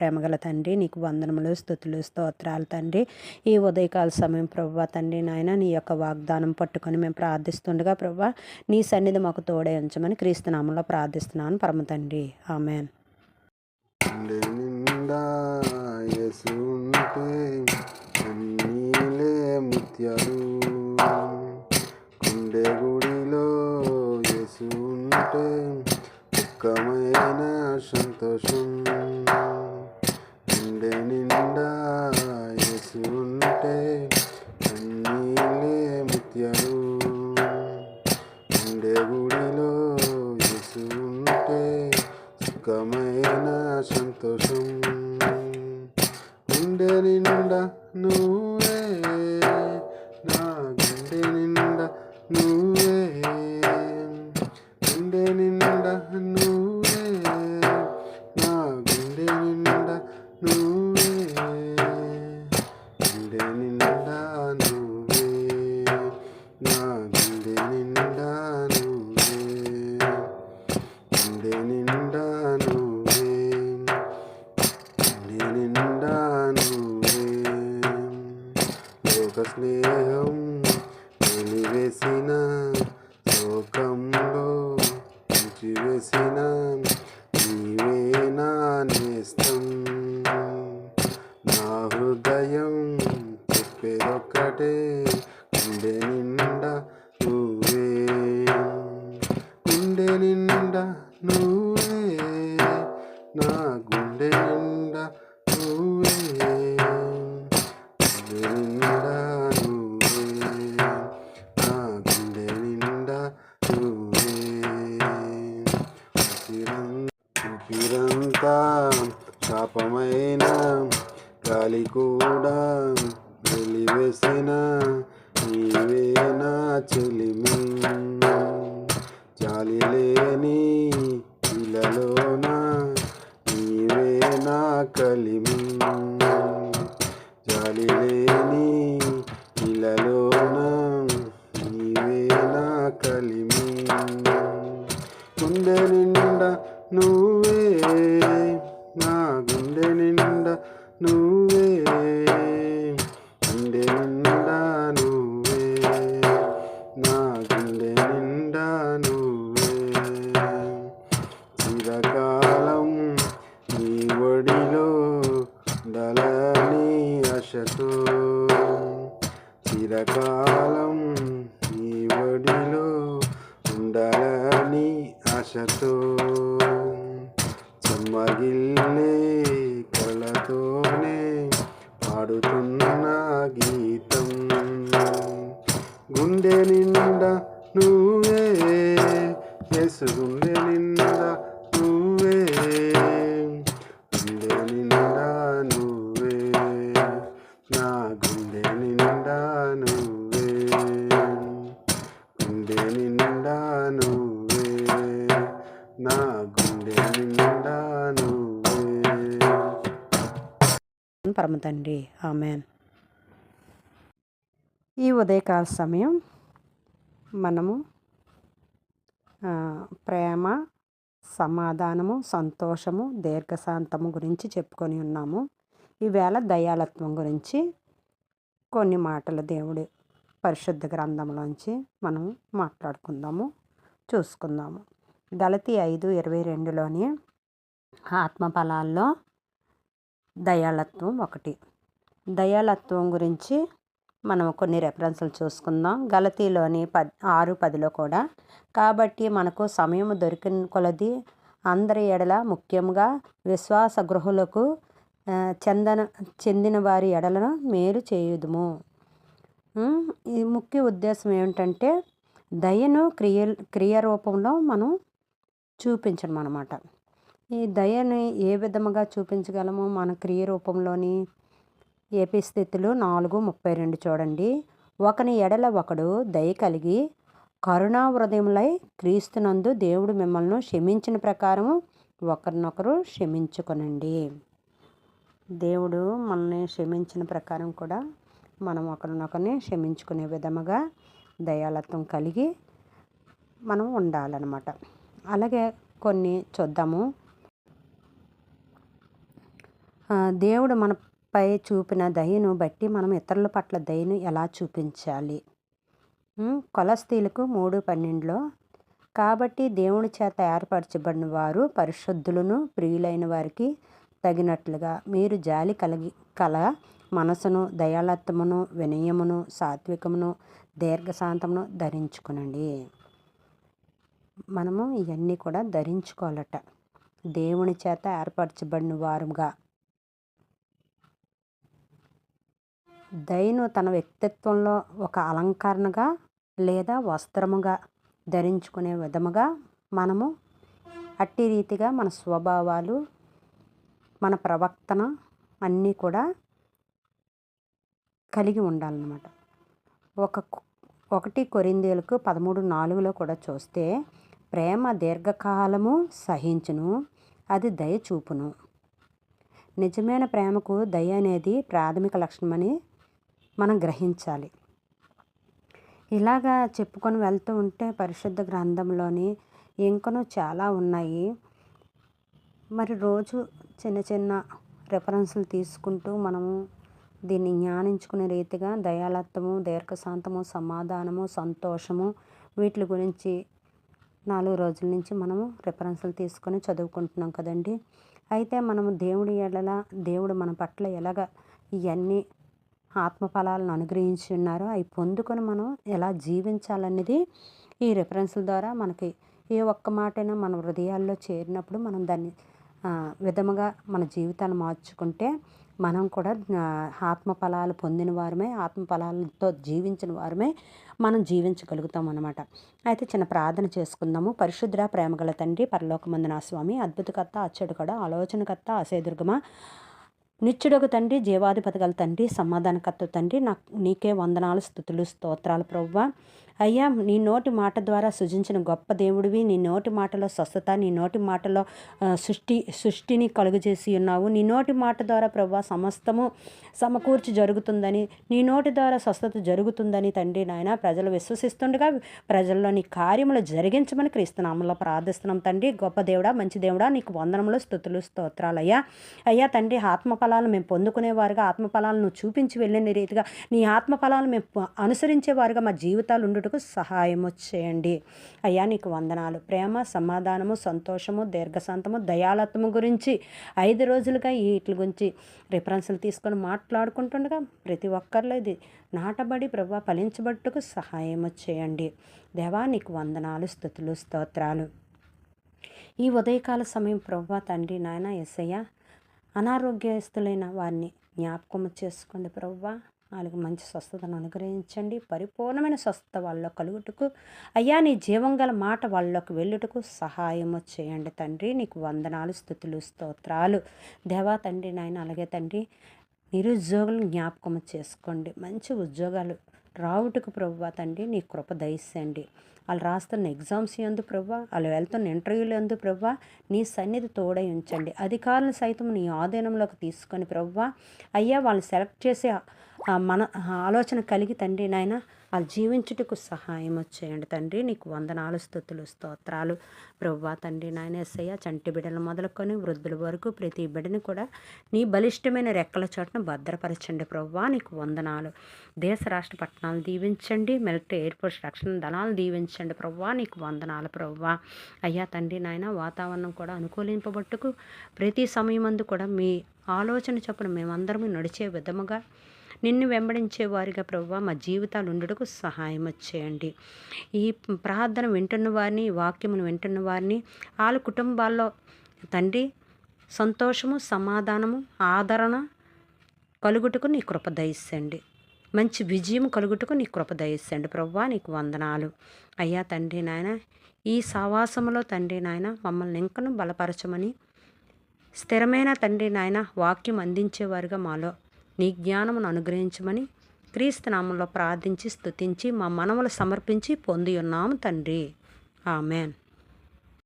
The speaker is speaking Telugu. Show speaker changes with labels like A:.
A: ప్రేమగల తండ్రి నీకు వందనములు స్థుతులు స్తోత్రాలు తండ్రి. ఈ ఉదయకాల సమయం ప్రభా తండ్రి నాయన నీ యొక్క వాగ్దానం పట్టుకొని మేము ప్రార్థిస్తుండగా ప్రభా నీ సన్నిధి మాకు తోడే ఉంచమని క్రీస్తునామంలో ప్రార్థిస్తున్నాను. పరమ తండ్రి. ఆమెన్.
B: ముత్యాలు నిత్యము ఉండే గుడిలో యేసు ఉంటే సుఖమైన సంతోషం. గుండె నిండా నువ్వే నా గుండె నిండా నువ్వే. గుండె నిండా హృదయం చెప్పేదొక్కటే గుండె నిండా నువ్వే. గుండె నిండా నువ్వే. నా గుండె నిండా నువ్వే. గుండె నిండా నువ్వే. నా జాలి లేని ఇలలోన నీవే నా కలిమి జాలి లేని ఇలలోన నీవే నా కలిమి గుండె నిండా నువ్వే నా గుండె నిండా నువ్వే పాడుతున్న గీతం. గుండె నిండా నువ్వే యేసు గుండె నిండా
A: పరమ తండ్రి. ఆమెన్. ఈ ఉదయకాల సమయం మనము ప్రేమ సమాధానము సంతోషము దీర్ఘశాంతము గురించి చెప్పుకొని ఉన్నాము. ఈవేళ దయాలత్వం గురించి కొన్ని మాటలు దేవుడి పరిశుద్ధ గ్రంథంలోంచి మనం మాట్లాడుకుందాము చూసుకుందాము. దళతి ఐదు ఇరవై రెండులోని ఆత్మఫలాల్లో దయాళత్వం ఒకటి. దయాళత్వం గురించి మనం కొన్ని రెఫరెన్స్లు చూసుకుందాం. గలతీలోని పద్ ఆరు పదిలో కూడా. కాబట్టి మనకు సమయం దొరికిన కొలది అందరి ఎడల ముఖ్యంగా విశ్వాస గృహులకు చెందన చెందిన వారి ఎడలను మేలు చేయుదుము. ఈ ముఖ్య ఉద్దేశం ఏమిటంటే దయను క్రియ క్రియ రూపంలో మనం చూపించడం అన్నమాట ఈ దయని ఏ విధముగా చూపించగలము? మన క్రియ రూపంలోని ఏపీ స్థితిలో నాలుగు ముప్పై రెండు చూడండి. ఒకని ఎడల ఒకడు దయ కలిగి కరుణా హృదయములై క్రీస్తునందు దేవుడు మిమ్మల్ని క్షమించిన ప్రకారము ఒకరినొకరు క్షమించుకొనండి. దేవుడు మనల్ని క్షమించిన ప్రకారం కూడా మనం ఒకరినొకరిని క్షమించుకునే విధముగా దయాలత్వం కలిగి మనం ఉండాలన్నమాట. అలాగే కొన్ని చూద్దాము. దేవుడు మనపై చూపిన దయను బట్టి మనం ఇతరుల పట్ల దయను ఎలా చూపించాలి? కొలస్తీలకు మూడు పన్నెండులో కాబట్టి దేవుని చేత ఏర్పరచబడిన వారు పరిశుద్ధులను ప్రియులైన వారికి తగినట్లుగా. మీరు జాలి కలిగి కల మనసును దయాలత్వమును వినయమును సాత్వికమును దీర్ఘశాంతమును ధరించుకునండి. మనము ఇవన్నీ కూడా ధరించుకోవాలట. దేవుని చేత ఏర్పరచబడిన వారుగా దయను తన వ్యక్తిత్వంలో ఒక అలంకరణగా లేదా వస్త్రముగా ధరించుకునే విధముగా మనము అట్టి రీతిగా మన స్వభావాలు మన ప్రవర్తన అన్నీ కూడా కలిగి ఉండాలన్నమాట. ఒక ఒకటి కొరిందేలకు పదమూడు నాలుగులో కూడా చూస్తే ప్రేమ దీర్ఘకాలము సహించును అది దయ చూపును. నిజమైన ప్రేమకు దయ అనేది ప్రాథమిక లక్షణమని మనం గ్రహించాలి. ఇలాగా చెప్పుకొని వెళ్తూ ఉంటే పరిశుద్ధ గ్రంథంలోని ఇంకనూ చాలా ఉన్నాయి. మరి రోజు చిన్న చిన్న రెఫరెన్స్లు తీసుకుంటూ మనము దీన్ని జ్ఞానించుకునే రీతిగా దయాలత్వము దీర్ఘశాంతము సమాధానము సంతోషము వీటి గురించి నాలుగు రోజుల నుంచి మనము రిఫరెన్స్లు తీసుకొని చదువుకుంటున్నాం కదండి. అయితే మనము దేవుడి ఎడల దేవుడు మన పట్ల ఎలాగ ఇవన్నీ ఆత్మఫలాలను అనుగ్రహించి ఉన్నారు. అవి పొందుకొని మనం ఎలా జీవించాలనేది ఈ రిఫరెన్స్ల ద్వారా మనకి ఏ ఒక్క మాటైనా మన హృదయాల్లో చేరినప్పుడు మనం దాన్ని విధముగా మన జీవితాన్ని మార్చుకుంటే మనం కూడా ఆత్మఫలాలు పొందిన వారమే ఆత్మఫలాలతో జీవించిన వారమే మనం జీవించగలుగుతాం అనమాట అయితే చిన్న ప్రార్థన చేసుకుందాము. పరిశుద్ర ప్రేమగల తండ్రి పరలోకమందున స్వామి అద్భుతకర్త అచ్చడుకడ ఆలోచనకర్త అసేదుర్గమ నిత్యుడకు తండ్రి జీవాధిపతి గల తండ్రి సమాధానకర్త తండ్రి నాకు నీకే వందనాలు స్థుతులు స్తోత్రాలు ప్రవ్వ. అయ్యా నీ నోటి మాట ద్వారా సృజించిన గొప్ప దేవుడివి. నీ నోటి మాటలో స్వస్థత నీ నోటి మాటలో సృష్టి సృష్టిని కలుగజేసి ఉన్నావు. నీ నోటి మాట ద్వారా ప్రవ్వ సమస్తము సమకూర్చి జరుగుతుందని నీ నోటి ద్వారా స్వస్థత జరుగుతుందని తండ్రి నాయన ప్రజలు విశ్వసిస్తుండగా ప్రజల్లో నీ కార్యములు జరిగించమని క్రీస్తునామంలో ప్రార్థిస్తున్నాం తండ్రి. గొప్ప దేవుడా మంచి దేవుడా నీకు వందనములు స్థుతులు స్తోత్రాలు అయ్యా. అయ్యా తండ్రి ఆత్మఫలాలు మేము పొందుకునేవారుగా ఆత్మఫలాలను చూపించి వెళ్ళిన రీతిగా నీ ఆత్మఫలాలు మేము అనుసరించేవారుగా మా జీవితాలు ఉండుటకు సహాయము చేయండి. అయ్యా నీకు వందనాలు. ప్రేమ సమాధానము సంతోషము దీర్ఘశాంతము దయాలత్వము గురించి ఐదు రోజులుగా వీటి గురించి రిఫరెన్స్లు తీసుకొని మాట్లాడుకుంటుండగా ప్రతి ఒక్కరిలో ఇది నాటబడి ప్రభా ఫలించబట్టుకు సహాయము చేయండి. దేవా నీకు వందనాలు స్థుతులు స్తోత్రాలు. ఈ ఉదయకాల సమయం ప్రభా తండ్రి నాయన ఎస్సయ్య అనారోగ్యస్తులైన వారిని జ్ఞాపకం చేసుకోండి ప్రవ్వా. వాళ్ళకి మంచి స్వస్థతను అనుగ్రహించండి. పరిపూర్ణమైన స్వస్థత వాళ్ళలో కలుగుటకు అయ్యా నీ జీవం గల మాట వాళ్ళలోకి వెళ్ళుటకు సహాయము చేయండి తండ్రి. నీకు వందనాలు స్థుతులు స్తోత్రాలు. దేవా తండ్రి నాయన అలాగే తండ్రి నిరుద్యోగులను జ్ఞాపకం చేసుకోండి. మంచి ఉద్యోగాలు రావుటకు ప్రభువా తండ్రి నీ కృప దయసండి వాళ్ళు రాస్తున్న ఎగ్జామ్స్ ఎందు ప్రవ్వా వాళ్ళు వెళ్తున్న ఇంటర్వ్యూలు ఎందు ప్రవ్వా నీ సన్నిధి తోడై ఉంచండి. అధికారులు సైతం నీ ఆధీనంలోకి తీసుకొని ప్రవ్వా అయ్యా వాళ్ళు సెలెక్ట్ చేసే మన ఆలోచన కలిగి తండ్రి నాయన వాళ్ళు జీవించుటకు సహాయం చేయండి తండ్రి. నీకు వందనాలు స్థుతులు స్తోత్రాలు. ప్రవ్వా తండ్రి నాయన ఎస్సయ్య చంటి బిడ్డలు మొదలుకొని వృద్ధుల వరకు ప్రతి బిడ్డని కూడా నీ బలిష్టమైన రెక్కల చోటను భద్రపరచండి ప్రవ్వా. నీకు వందనాలు. దేశ రాష్ట్ర పట్టణాలు దీవించండి. మిలిటరీ ఎయిర్ఫోర్స్ రక్షణ దళాలు దీవించండి ప్రవ్వా. నీకు వందనాలు ప్రవ్వా. అయ్యా తండ్రి నాయన వాతావరణం కూడా అనుకూలింపబట్టుకు ప్రతి సమయమందు కూడా మీ ఆలోచన చొప్పున మేమందరం నడిచే విధముగా నిన్ను వెంబడించే వారిగా మా జీవితాలు ఉండటకు సహాయం చేయండి ఈ ప్రార్థన వింటున్న వారిని వాక్యమును వింటున్న వారిని వాళ్ళ కుటుంబాల్లో తండ్రి సంతోషము సమాధానము ఆదరణ కలుగుటకు నీ కృప దయస్సండి మంచి విజయం కలుగుటకు నీ కృప దయస్సండి ప్రవ్వా నీకు వందనాలు. అయ్యా తండ్రి నాయన ఈ సావాసములో తండ్రి నాయన మమ్మల్ని ఇంకను బలపరచమని స్థిరమైన తండ్రి నాయన వాక్యం అందించేవారుగా మాలో నీ జ్ఞానమును అనుగ్రహించమని క్రీస్తునామంలో ప్రార్థించి స్తుతించి మా మనములు సమర్పించి పొంది ఉన్నాము తండ్రి. ఆమెన్.